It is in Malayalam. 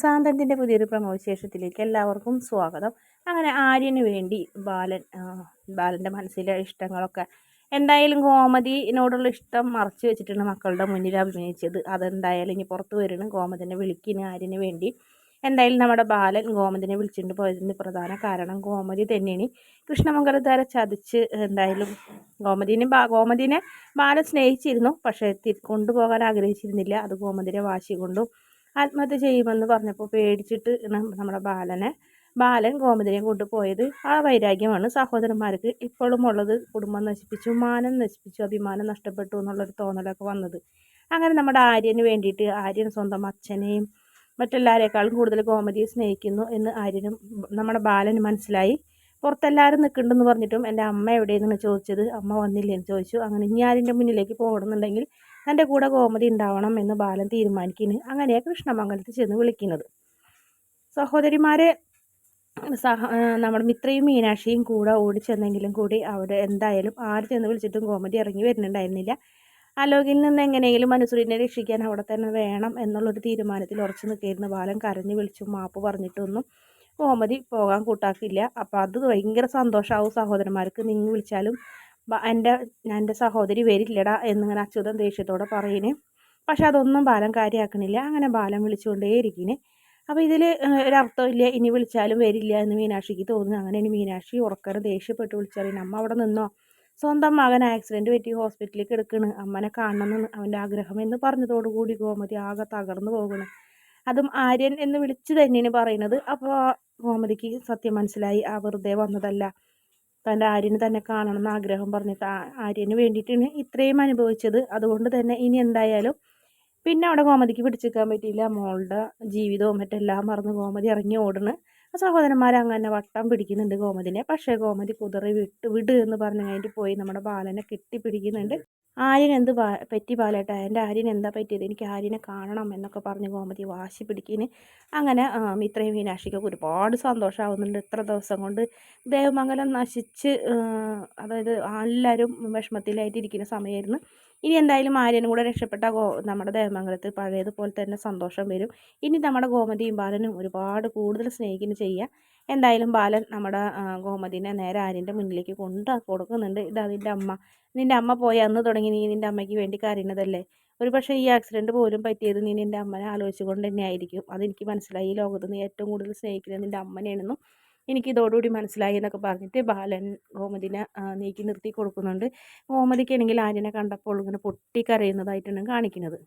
സാന്തന്റെ പുതിയൊരു പ്രമോവിശേഷത്തിലേക്ക് എല്ലാവർക്കും സ്വാഗതം. അങ്ങനെ ആര്യന് വേണ്ടി ബാലൻ ബാലന്റെ മനസ്സിലെ ഇഷ്ടങ്ങളൊക്കെ എന്തായാലും ഗോമതിനോടുള്ള ഇഷ്ടം മറച്ചു വെച്ചിട്ടാണ് മക്കളുടെ മുന്നിൽ അഭിനയിച്ചത്. അതെന്തായാലും ഇനി പുറത്ത് വരണം. ഗോമതിനെ വിളിക്കിന് ആര്യന് വേണ്ടി. എന്തായാലും നമ്മുടെ ബാലൻ ഗോമതിനെ വിളിച്ചിട്ട് പോയതിന് പ്രധാന കാരണം ഗോമതി തന്നെയാണ്. കൃഷ്ണമംഗലത്താരെ ചതിച്ച് എന്തായാലും ഗോമതിനെ ബാ ഗോമതിനെ ബാലൻ സ്നേഹിച്ചിരുന്നു. പക്ഷേ കൊണ്ടുപോകാൻ ആഗ്രഹിച്ചിരുന്നില്ല. അത് ഗോമതിനെ വാശി കൊണ്ടും ആത്മഹത്യ ചെയ്യുമെന്ന് പറഞ്ഞപ്പോൾ പേടിച്ചിട്ട് നമ്മുടെ ബാലനെ ബാലൻ ഗോമതിനെയും കൊണ്ടുപോയത് ആ വൈരാഗ്യമാണ്. സഹോദരന്മാർക്ക് ഇപ്പോഴും ഉള്ളത് കുടുംബം നശിപ്പിച്ചു മാനം നശിപ്പിച്ചു അഭിമാനം നഷ്ടപ്പെട്ടു എന്നുള്ളൊരു തോന്നലൊക്കെ വന്നത്. അങ്ങനെ നമ്മുടെ ആര്യന് വേണ്ടിയിട്ട് ആര്യൻ സ്വന്തം അച്ഛനെയും മറ്റെല്ലാവരെക്കാളും കൂടുതൽ ഗോമതിയെ സ്നേഹിക്കുന്നു എന്ന് ആര്യനും നമ്മുടെ ബാലന് മനസ്സിലായി. പുറത്തെല്ലാവരും നിൽക്കുന്നുണ്ടെന്ന് പറഞ്ഞിട്ടും എന്റെ അമ്മ എവിടെയെന്നാണ് ചോദിച്ചത്? അമ്മ വന്നില്ലെന്ന് ചോദിച്ചു. അങ്ങനെ ഇനി ആരിന്റെ മുന്നിലേക്ക് പോകണമെന്നുണ്ടെങ്കിൽ തന്റെ കൂടെ ഗോമതി ഉണ്ടാവണം എന്ന് ബാലൻ തീരുമാനിക്കുന്നു അങ്ങനെയാണ് കൃഷ്ണമംഗലത്ത് ചെന്ന് വിളിക്കുന്നത്. സഹോദരിമാരെ സഹ നമ്മുടെ മിത്രയും മീനാക്ഷിയും കൂടെ ഓടിച്ചെന്നെങ്കിലും കൂടി അവിടെ എന്തായാലും ആര് ചെന്ന് വിളിച്ചിട്ടും ഗോമതി ഇറങ്ങി വരുന്നുണ്ടായിരുന്നില്ല. അലോകിൽ നിന്ന് എങ്ങനെയെങ്കിലും മനുസൂരിനെ രക്ഷിക്കാൻ അവിടെ തന്നെ വേണം എന്നുള്ളൊരു തീരുമാനത്തിൽ ഉറച്ചു നിൽക്കുന്ന ബാലൻ കരഞ്ഞു വിളിച്ചു മാപ്പ് പറഞ്ഞിട്ടൊന്നും ഗോമതി പോകാൻ കൂട്ടാക്കില്ല. അപ്പോൾ അത് ഭയങ്കര സന്തോഷമാവും സഹോദരന്മാർക്ക്. നിങ്ങൾ വിളിച്ചാലും എന്റെ എന്റെ സഹോദരി വരില്ലടാ എന്നിങ്ങനെ അച്യുതൻ ദേഷ്യത്തോടെ പറയുന്നേ പക്ഷെ അതൊന്നും ബാലം കാര്യമാക്കണില്ല അങ്ങനെ ബാലൻ വിളിച്ചുകൊണ്ടേയിരിക്കണേ. അപ്പോൾ ഇതിൽ ഒരർത്ഥമില്ല ഇനി വിളിച്ചാലും വരില്ല എന്ന് മീനാക്ഷിക്ക് തോന്നുന്നു. അങ്ങനെ ഇനി മീനാക്ഷി ഉറക്കരെ ദേഷ്യപ്പെട്ട് വിളിച്ചാൽ അമ്മ അവിടെ നിന്നോ? സ്വന്തം മകൻ ആക്സിഡന്റ് പറ്റി ഹോസ്പിറ്റലിൽ കിടക്കണ് അമ്മനെ കാണണമെന്ന് അവന്റെ ആഗ്രഹം എന്ന് പറഞ്ഞതോടുകൂടി ഗോമതി ആകെ തകർന്നു പോകണം അതും ആര്യൻ എന്ന് വിളിച്ച് തന്നെയാണ് പറയുന്നത്. അപ്പോൾ ഗോമതിക്ക് സത്യം മനസ്സിലായി. ആ വെറുതെ വന്നതല്ല. തന്റെ ആര്യന് തന്നെ കാണണം എന്ന് ആഗ്രഹം പറഞ്ഞിട്ട് ആര്യന് വേണ്ടിയിട്ടാണ് ഇത്രയും അനുഭവിച്ചത്. അതുകൊണ്ട് തന്നെ ഇനി എന്തായാലും പിന്നെ അവിടെ ഗോമതിക്ക് പിടിച്ചെടുക്കാൻ പറ്റിയില്ല. മോളുടെ ജീവിതവും മറ്റെല്ലാം മറന്ന് ഗോമതി ഇറങ്ങി ഓടുന്നു സഹോദരന്മാർ അങ്ങനെ വട്ടം പിടിക്കുന്നുണ്ട് ഗോമതിനെ. പക്ഷേ ഗോമതി കുതിറി വിട്ട് വിട് എന്ന് പറഞ്ഞ് കഴിഞ്ഞിട്ട് പോയി നമ്മുടെ ബാലനെ കെട്ടിപ്പിടിക്കുന്നുണ്ട് ആര്യൻ എന്ത് പറ്റി ബാലേട്ട? എന്റെ ആര്യൻ എന്താ പറ്റിയത്? എനിക്ക് ആര്യനെ കാണണം എന്നൊക്കെ പറഞ്ഞ് ഗോമതി വാശി പിടിക്കിന്. അങ്ങനെ ഇത്രയും മീനാക്ഷിക്കൊക്കെ ഒരുപാട് സന്തോഷമാവുന്നുണ്ട് ഇത്ര ദിവസം കൊണ്ട് ദേവമംഗലം നശിച്ച് അതായത് എല്ലാവരും വിഷമത്തിലായിട്ടിരിക്കുന്ന സമയമായിരുന്നു ഇനി എന്തായാലും ആര്യനും കൂടെ രക്ഷപ്പെട്ട ഗോ നമ്മുടെ ദേവമംഗലത്ത് പഴയതുപോലെ തന്നെ സന്തോഷം വരും. ഇനി നമ്മുടെ ഗോമതിയും ബാലനും ഒരുപാട് കൂടുതൽ സ്നേഹിക്കുന്നു ചെയ്യുക എന്തായാലും ബാലൻ നമ്മുടെ ഗോമതിനെ നേരെ ആര്യന്റെ മുന്നിലേക്ക് കൊണ്ട് കൊടുക്കുന്നുണ്ട്. ഇത് അതിന്റെ അമ്മ. നിന്റെ അമ്മ പോയി അന്ന് തുടങ്ങി നീ നിന്റെ അമ്മയ്ക്ക് വേണ്ടി കരയുന്നതല്ലേ? ഒരു പക്ഷേ ഈ ആക്സിഡന്റ് പോലും പറ്റിയത് നീ നിന്റെ അമ്മനെ ആലോചിച്ചുകൊണ്ട് തന്നെ ആയിരിക്കും അതെനിക്ക് മനസ്സിലായി. ഈ ലോകത്ത് നീ ഏറ്റവും കൂടുതൽ സ്നേഹിക്കുന്നത് നിന്റെ അമ്മനെയാണെന്നും എനിക്ക് ഇതോടുകൂടി മനസ്സിലായി എന്നൊക്കെ പറഞ്ഞിട്ട് ബാലൻ ഗോമതിനെ നീക്കി നിർത്തി കൊടുക്കുന്നുണ്ട്. ഗോമതിക്കാണെങ്കിൽ ആര്യനെ കണ്ടപ്പോൾ ഇങ്ങനെ പൊട്ടിക്കരയുന്നതായിട്ടാണ് കാണിക്കുന്നത്.